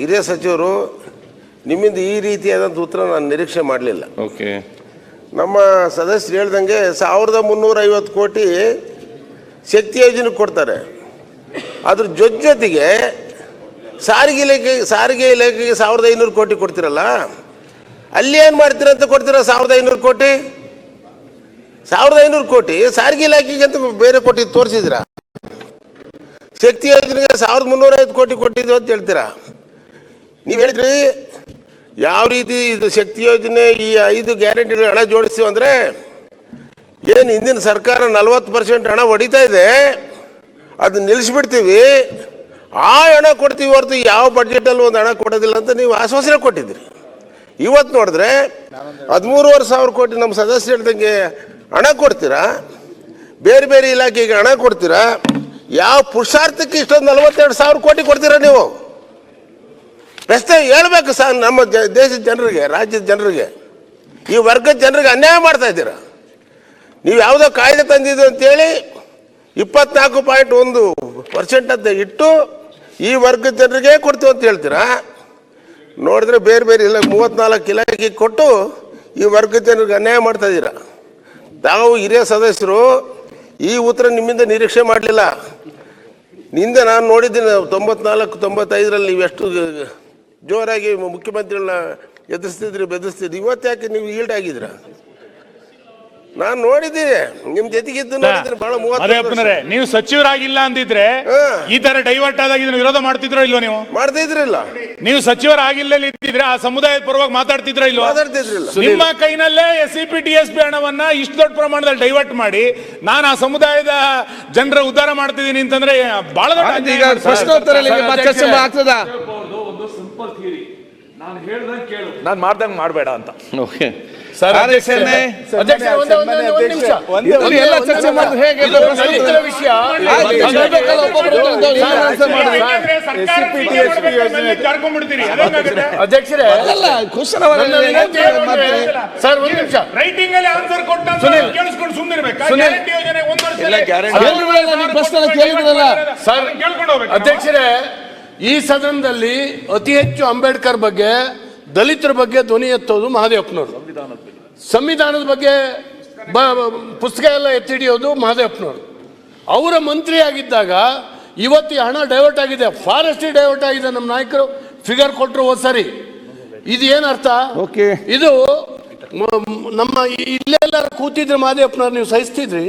ಹಿರಿಯ ಸಚಿವರು ನಿಮ್ಮಿಂದ ಈ ರೀತಿಯಾದಂಥ ಉತ್ತರ ನಾನು ನಿರೀಕ್ಷೆ ಮಾಡಲಿಲ್ಲ. ಓಕೆ. ನಮ್ಮ ಸದಸ್ಯರು ಹೇಳ್ದಂಗೆ ಸಾವಿರದ ಮುನ್ನೂರ ಐವತ್ತು ಕೋಟಿ ಶಕ್ತಿ ಯೋಜನೆ ಕೊಡ್ತಾರೆ. ಅದ್ರ ಜೊತೆ ಜೊತೆಗೆ ಸಾರಿಗೆ ಇಲಾಖೆ ಸಾರಿಗೆ ಇಲಾಖೆಗೆ ಸಾವಿರದ ಐನೂರು ಕೋಟಿ ಕೊಡ್ತಿರಲ್ಲ? ಅಲ್ಲಿ ಏನು ಮಾಡ್ತೀರಂತ ಕೊಡ್ತೀರ ಸಾವಿರದ ಐನೂರು ಕೋಟಿ? ಸಾವಿರದ ಐನೂರು ಕೋಟಿ ಸಾರಿಗೆ ಇಲಾಖೆಗೆ ಅಂತ ಬೇರೆ ಕೋಟಿ ತೋರಿಸಿದ್ರ ಶಕ್ತಿ ಯೋಜನೆಗೆ ಸಾವಿರದ ಮುನ್ನೂರ ಐವತ್ತು ಕೋಟಿ ಕೊಟ್ಟಿದ್ದು ಅಂತ ಹೇಳ್ತೀರಾ? ನೀವು ಹೇಳಿದ್ರಿ? ಯಾವ ರೀತಿ ಇದು ಶಕ್ತಿ ಯೋಜನೆ ಈ ಐದು ಗ್ಯಾರಂಟಿಗಳು ಹಣ ಜೋಡಿಸ್ತೀವಿ ಅಂದರೆ ಏನು ಹಿಂದಿನ ಸರ್ಕಾರ ನಲ್ವತ್ತು ಪರ್ಸೆಂಟ್ ಹಣ ಹೊಡಿತಾ ಇದೆ, ಅದು ನಿಲ್ಲಿಸ್ಬಿಡ್ತೀವಿ ಆ ಹಣ ಕೊಡ್ತೀವಿ ಹೊರತು ಯಾವ ಬಡ್ಜೆಟಲ್ಲಿ ಒಂದು ಹಣ ಕೊಡೋದಿಲ್ಲ ಅಂತ ನೀವು ಆಶ್ವಾಸನೆ ಕೊಟ್ಟಿದ್ರಿ ಇವತ್ತು ನೋಡಿದ್ರೆ ಹದಿಮೂರುವರೆ ಸಾವಿರ ಕೋಟಿ ನಮ್ಮ ಸದಸ್ಯ ಹೇಳ್ದಂಗೆ ಹಣ ಕೊಡ್ತೀರಾ? ಬೇರೆ ಬೇರೆ ಇಲಾಖೆಗೆ ಹಣ ಕೊಡ್ತೀರಾ? ಯಾವ ಪುರುಷಾರ್ಥಕ್ಕೆ ಇಷ್ಟೊಂದು ನಲವತ್ತೆರಡು ಸಾವಿರ ಕೋಟಿ ಕೊಡ್ತೀರಾ ನೀವು? ಪ್ರಶ್ನೆ ಹೇಳ್ಬೇಕು ಸರ್ ನಮ್ಮ ದೇಶದ ಜನರಿಗೆ, ರಾಜ್ಯದ ಜನರಿಗೆ. ಈ ವರ್ಗದ ಜನರಿಗೆ ಅನ್ಯಾಯ ಮಾಡ್ತಾ ಇದ್ದೀರಾ? ನೀವು ಯಾವುದೋ ಕಾಯ್ದೆ ತಂದಿದ್ದು ಅಂತೇಳಿ ಇಪ್ಪತ್ನಾಲ್ಕು ಪಾಯಿಂಟ್ ಒಂದು ಪರ್ಸೆಂಟ್ ಅಂತ ಇಟ್ಟು ಈ ವರ್ಗದ ಜನರಿಗೆ ಕೊಡ್ತೀವಿ ಅಂತ ಹೇಳ್ತೀರಾ? ನೋಡಿದ್ರೆ ಬೇರೆ ಬೇರೆ ಇಲ್ಲ, ಮೂವತ್ನಾಲ್ಕು ಇಲಾಖೆಗೆ ಕೊಟ್ಟು ಈ ವರ್ಗದ ಜನರಿಗೆ ಅನ್ಯಾಯ ಮಾಡ್ತಾ ಇದ್ದೀರಾ? ತಾವು ಹಿರಿಯ ಸದಸ್ಯರು, ಈ ಉತ್ತರ ನಿಮ್ಮಿಂದ ನಿರೀಕ್ಷೆ ಮಾಡಲಿಲ್ಲ. ನಿಂದ ನಾನು ನೋಡಿದ್ದೀನಿ, ತೊಂಬತ್ನಾಲ್ಕು ತೊಂಬತ್ತೈದರಲ್ಲಿ ನೀವು ಎಷ್ಟು ಜೋರಾಗಿ ಮುಖ್ಯಮಂತ್ರಿಗಳನ್ನ ಎದುರಿಸ್ತಿದ್ರಿ ಬೆದರಿಸ್ತಿದ್ರಿ. ಇವತ್ತು ಯಾಕೆ ನೀವು ಈಲ್ಡ್ ಆಗಿದ್ರ ನಾನು ನೋಡಿದ್ದೀನಿ. ನಿಮ್ ಜೊತೆಗಿದ್ದು ಬಹಳ ಮೂವತ್ತು ನೀವು ಸಚಿವರಾಗಿಲ್ಲ ಅಂದಿದ್ರೆ. ಈ ತರ ಡೈವರ್ಟ್ ಆದಾಗ ಇದನ್ನ ವಿರೋಧ ಮಾಡ್ತಿದ್ರೋ ಇಲ್ವ ನೀವು? ಮಾಡ್ತಿದ್ರಿಲ್ಲ ನೀವು ಸಚಿವರಾಗಿಲ್ಲ ಇದ್ದಿದ್ರೆ ಆ ಸಮುದಾಯದ ಪರವಾಗಿ ಮಾತಾಡ್ತಿದ್ರ ಇಲ್ವೋ? ಮಾತಾಡ್ತಿದ್ರಿಲ್ಲ. ನಿಮ್ಮ ಕೈನಲ್ಲೇ S C P T S P ಹಣವನ್ನ ಇಷ್ಟು ದೊಡ್ಡ ಪ್ರಮಾಣದಲ್ಲಿ ಡೈವರ್ಟ್ ಮಾಡಿ ನಾನು ಆ ಸಮುದಾಯದ ಜನರ ಉದ್ಧಾರ ಮಾಡ್ತಿದ್ದೀನಿ ಅಂತಂದ್ರೆ ಬಹಳ ದೊಡ್ಡ. ಪ್ರಶ್ನೋತ್ತರ ಆಗ್ತದ? ಸಿಂಪಲ್ ಥಿಯರಿ ನಾನು ಹೇಳ್ದಂಗೆ ಕೇಳು. ನಾನು ಮಾಡ್ದಂಗೆ ಮಾಡಬೇಡ ಅಂತ. ಓಕೆ ಸರ್, ಅಧ್ಯಕ್ಷ, ಒಂದೇ- ಒಂದೇ- ಒಂದೇ- ಒಂದ್ ನಿಮಿಷ. ಎಲ್ಲ ಚರ್ಚೆ ಹೇಗೆ ದಲಿತರ ವಿಷಯ? ಅಧ್ಯಕ್ಷರೇ ಅಲ್ಲ ಸರ್ ಒಂದ್ ನಿಮಿಷ. ರೈಟಿಂಗ್ ಅಲ್ಲಿ ಆನ್ಸರ್ ಕೊಟ್ಟ ಸುನಿಲ್. ಕೇಳಿಸ್ಕೊಂಡು ಸುಮ್ಮನಿರ್ಬೇಕು. ಗ್ಯಾರಂಟಿ ಯೋಜನೆ ಒಂದು ವರ್ಷದಲ್ಲಿ ಕೇಳಿದ್ರಲ್ಲ, ನೀವು ಪ್ರಶ್ನೆ ಕೇಳಿದ್ರಲ್ಲ. ಸರ್ ಕೇಳ್ಕೊಂಡು ಹೋಗ್ಬೇಕು ಅಧ್ಯಕ್ಷರೇ ಈ ಸದನದಲ್ಲಿ ಅತಿ ಹೆಚ್ಚು ಅಂಬೇಡ್ಕರ್ ಬಗ್ಗೆ ದಲಿತರ ಬಗ್ಗೆ ಧ್ವನಿ ಎತ್ತೋದು ಮಹಾದೇವಪ್ಪನವರು ಸಂವಿಧಾನದ ಬಗ್ಗೆ ಬ- ಪುಸ್ತಕ ಎಲ್ಲ ಎತ್ತಿಡಿಯೋದು ಮಹಾದೇವಪ್ಪನವರು ಅವರ ಮಂತ್ರಿ ಆಗಿದ್ದಾಗ ಇವತ್ತು ಹಣ ಡೈವರ್ಟ್ ಆಗಿದೆ. ಫಾರೆಸ್ಟ್ ಡೈವರ್ಟ್ ಆಗಿದೆ ನಮ್ಮ ನಾಯಕರು. ಫಿಗರ್ ಕೊಟ್ಟರು ಹೋದ ಸರಿ. ಇದು ಏನರ್ಥ ಓಕೆ. ಇದು ನಮ್ಮ ಇಲ್ಲೆಲ್ಲ ಕೂತಿದ್ರೆ ಮಹಾದೇವಪ್ಪನವ್ರು ನೀವು ಸಹಿಸ್ತಿದ್ರಿ?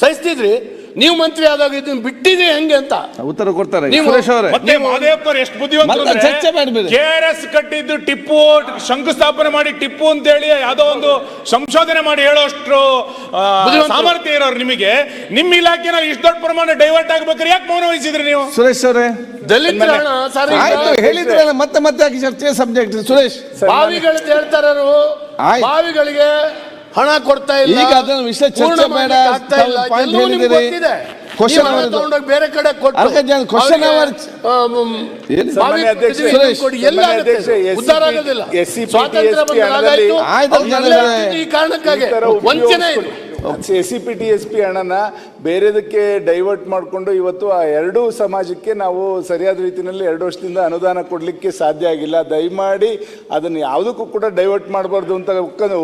ಸಹಿಸ್ತಿದ್ರಿ? ನೀವು ಮಂತ್ರಿ ಆದಾಗ ಇದನ್ನ ಬಿಟ್ಟಿದೆ ಹೆಂಗೆ ಅಂತ. ಉತ್ತರ ಕೊಡ್ತಾರೆ. ಸುರೇಶ್ ಅವರೇ ಮತ್ತೆ ಎಷ್ಟು ಬುದ್ಧಿವಂತರು ಮತ್ತೆ ಚರ್ಚೆ ಮಾಡ್ಬೇಡಿ. ಕೆ ಆರ್ ಎಸ್ ಕಟ್ಟಿದ್ದು ಟಿಪ್ಪು ಶಂಕುಸ್ಥಾಪನೆ ಮಾಡಿ ಟಿಪ್ಪು ಅಂತ ಹೇಳಿ ಯಾವುದೋ ಒಂದು ಸಂಶೋಧನೆ ಮಾಡಿ ಹೇಳೋಷ್ಟು ಆ, ಬುದ್ಧಿವಂತರು. ಸಾಮರ್ಥ್ಯ ಇರೋರು ನಿಮಗೆ. ನಿಮ್ಮ ಇಲಾಖೆನಲ್ಲಿ ಇಷ್ಟು ದೊಡ್ಡ ಪ್ರಮಾಣ ಡೈವರ್ಟ್ ಆಗ್ಬೇಕಾದ್ರೆ ಯಾಕೆ ಮೌನ ವಹಿಸಿದ್ರಿ ನೀವು? ಸುರೇಶ್ ಅವರೇ. ದಲಿತರ ಹಣ ಈಗ ಆಯ್ತು ಹೇಳಿದ್ರಲ್ಲ ಮತ್ತೆ ಮತ್ತೆ ಚರ್ಚೆ ಸಬ್ಜೆಕ್ಟ್ ಸುರೇಶ್. ಬಾವಿಗಳದ್ದು ಹೇಳ್ತಾರರು ಆಯ್ತು. ಬಾವಿಗಳಿಗೆ ಹಣ ಕೊಡ್ತಾ ಇಲ್ಲ. ಈಗ ಅದನ್ನ ವಿಷಯ ಚರ್ಚೆ ಬೇಡ. point ಹೇಳಿದಿರಿ. ಅವರದ್ದು. ತಗೊಂಡೋಗಿ ಬೇರೆ ಕಡೆ ಕೊಟ್ಟು ಅಧ್ಯಕ್ಷ, ಇದು. ಉದ್ಧಾರ ಆಗೋದಿಲ್ಲ. ಸ್ವಾತಂತ್ರ್ಯ ಆಯ್ತು, ಈ ಕಾರಣಕ್ಕಾಗಿ. ವಂಚನೆ ಇದು. S C P T S P ಹಣನ ಬೇರೆದಕ್ಕೆ ಡೈವರ್ಟ್ ಮಾಡಿಕೊಂಡು ಇವತ್ತು ಆ ಎರಡೂ ಸಮಾಜಕ್ಕೆ ನಾವು ಸರಿಯಾದ ರೀತಿಯಲ್ಲಿ ಎರಡು ವರ್ಷದಿಂದ ಅನುದಾನ ಕೊಡಲಿಕ್ಕೆ ಸಾಧ್ಯ ಆಗಿಲ್ಲ. ದಯಮಾಡಿ ಅದನ್ನು ಯಾವುದಕ್ಕೂ ಕೂಡ ಡೈವರ್ಟ್ ಮಾಡಬಾರ್ದು ಅಂತ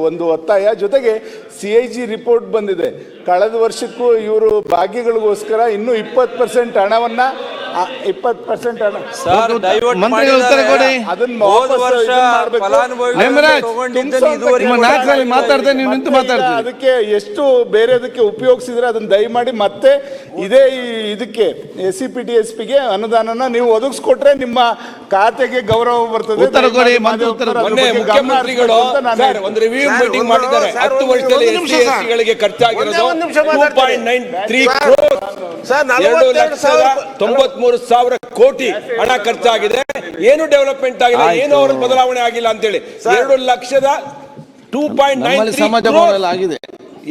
ಒಂದು ಒತ್ತಾಯ. ಜೊತೆಗೆ ಸಿ ಐ ಜಿ ರಿಪೋರ್ಟ್ ಬಂದಿದೆ. ಕಳೆದ ವರ್ಷಕ್ಕೂ ಇವರು ಭಾಗ್ಯಗಳಿಗೋಸ್ಕರ ಇನ್ನೂ ಇಪ್ಪತ್ತು ಪರ್ಸೆಂಟ್ ಹಣವನ್ನ ಇಪ್ಪತ್ತು ಪರ್ಸೆಂಟ್ ಸರ್ ಮಂತ್ರಿಗಳು ಉತ್ತರ ಕೊಡಿ. ನಾಲ್ಕರಲ್ಲಿ ಮಾತಾಡ್ದೆ ನೀವು ನಿಂತು ಮತ್ತೆ ಅದಕ್ಕೆ ಎಷ್ಟು ಬೇರೆದಕ್ಕೆ ಉಪಯೋಗಿಸಿದ್ರೆ ಅದನ್ನ ದಯಮಾಡಿ ಮತ್ತೆ ಇದೇ ಇದಕ್ಕೆ S C P T S ಪಿಗೆ ಅನುದಾನನ ನೀವು ಒದಗಿಸ್ಕೊಟ್ರೆ ನಿಮ್ಮ ಖಾತೆಗೆ ಗೌರವ ಬರ್ತದೆ. ಉತ್ತರ ಕೊಡಿ, ಮಂತ್ರಿ ಉತ್ತರ ಮುಖ್ಯಮಂತ್ರಿಗಳು ಒಂದು ರಿವ್ಯೂ ಮೀಟಿಂಗ್ ಮಾಡಿದ್ದಾರೆ. ಹತ್ತು ವರ್ಷದಲ್ಲಿ ಒಂದು ಎಸ್ ನಿಮಿಷ ಸರ್. ಗಳಿಗೆ ಖರ್ಚಾಗಿರೋದು point nine three sir, sir ಎರಡು ಲಕ್ಷದ ಸಾವಿರ ತೊಂಬತ್ಮೂರು ಸಾವಿರ ಕೋಟಿ ಹಣ ಖರ್ಚಾಗಿದೆ. ಏನು ಡೆವಲಪ್ಮೆಂಟ್ ಆಗಿದೆ. ಏನು ಅವ್ರ ಬದಲಾವಣೆ ಆಗಿಲ್ಲ ಅಂತೇಳಿ. ಎರಡು ಲಕ್ಷದ ಟೂ ಪಾಯಿಂಟ್ ನೈನ್ ಆಗಿದೆ.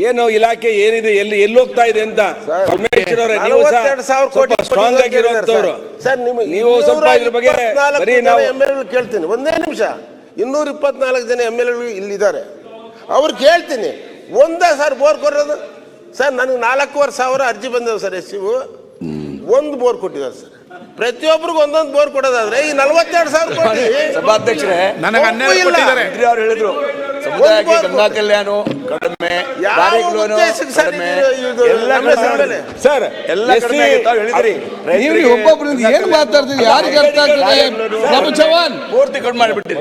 ಏನು ಇಲಾಖೆ ಏನಿದೆ ಎಲ್ಲಿ ಎಲ್ಲಿ ಹೋಗ್ತಾ ಇದೆ ಅಂತ ಪರಮೇಶ್ವರ್ ಅವರೇ ನೀವು ಸ್ವಲ್ಪ ಸ್ಟ್ರಾಂಗ್ ಆಗಿರುವಂತವ್ರು ನೀವು ಸ್ವಲ್ಪ ಇದ್ರ ಬಗ್ಗೆ ಬರೀ ನಾವು ಕೇಳ್ತೀನಿ. ಒಂದೇ ನಿಮಿಷ. ಇನ್ನೂರ ಇಪ್ಪತ್ನಾಲ್ಕು ಜನ ಎಂ ಎಲ್ ಇಲ್ಲಿದ್ದಾರೆ. ಅವ್ರು ಕೇಳ್ತೀನಿ. ಒಂದೇ ಸರ್ ಬೋರ್ ಕೊಡೋದು ಸರ್ ನನಗೆ ನಾಲ್ಕೂವರೆ ಸಾವಿರ ಅರ್ಜಿ ಬಂದವು ಸರ್ ಎಸ್ ಒಂದು ಬೋರ್ ಕೊಟ್ಟಿದ್ದಾರೆ ಸರ್. ಪ್ರತಿಯೊಬ್ಬರಿಗೂ ಒಂದೊಂದು ಬೋರ್ ಕೊಡೋದಾದ್ರೆ ಈ ನಲವತ್ತೆರಡು ಸಾವಿರ ಕೋಟಿ ಸಭಾಧ್ಯಕ್ಷರೇ. ನನಗೆ ಹನ್ನೆರಡು ಇಲ್ಲ. ಕೊಟ್ಟಿದ್ದಾರೆ. ಮಂತ್ರಿ ಅವರು ಹೇಳಿದ್ರು? ಸಮುದಾಯಕ್ಕೆ ಗಂಗಾ ಕಲ್ಯಾಣ ಕಡಿಮೆ ಯಾವ ದಾರಿಗಳೇನು ಉದ್ದೇಶಕ್ಕೆ ಸರ್ ಕಡಿಮೆ. ಇದು- ಇದು ಎಲ್ಲ ನಮ್ಮ ಕಡಿಮೆ ಹೆಸರಲ್ಲಿ? ಸರ್ ಎಲ್ಲ ಕಡಿಮೆ ಆಗಿತ್ತು, ತಾವು ಹೇಳಿದ್ರಿ. ನೀವು ರೈತರಿಗೆ ಒಬ್ಬೊಬ್ರಿಂದ ಏನ್ ಮಾತಾಡ್ತೀವಿ ಯಾರಿಗೆ ಅರ್ಥ ಆಗ್ತದೆ? ನಮ್ಮ ಜವಾನ್. ಪೂರ್ತಿ ಕಡಿಮೆ ಮಾಡಿಬಿಟ್ಟಿರಿ.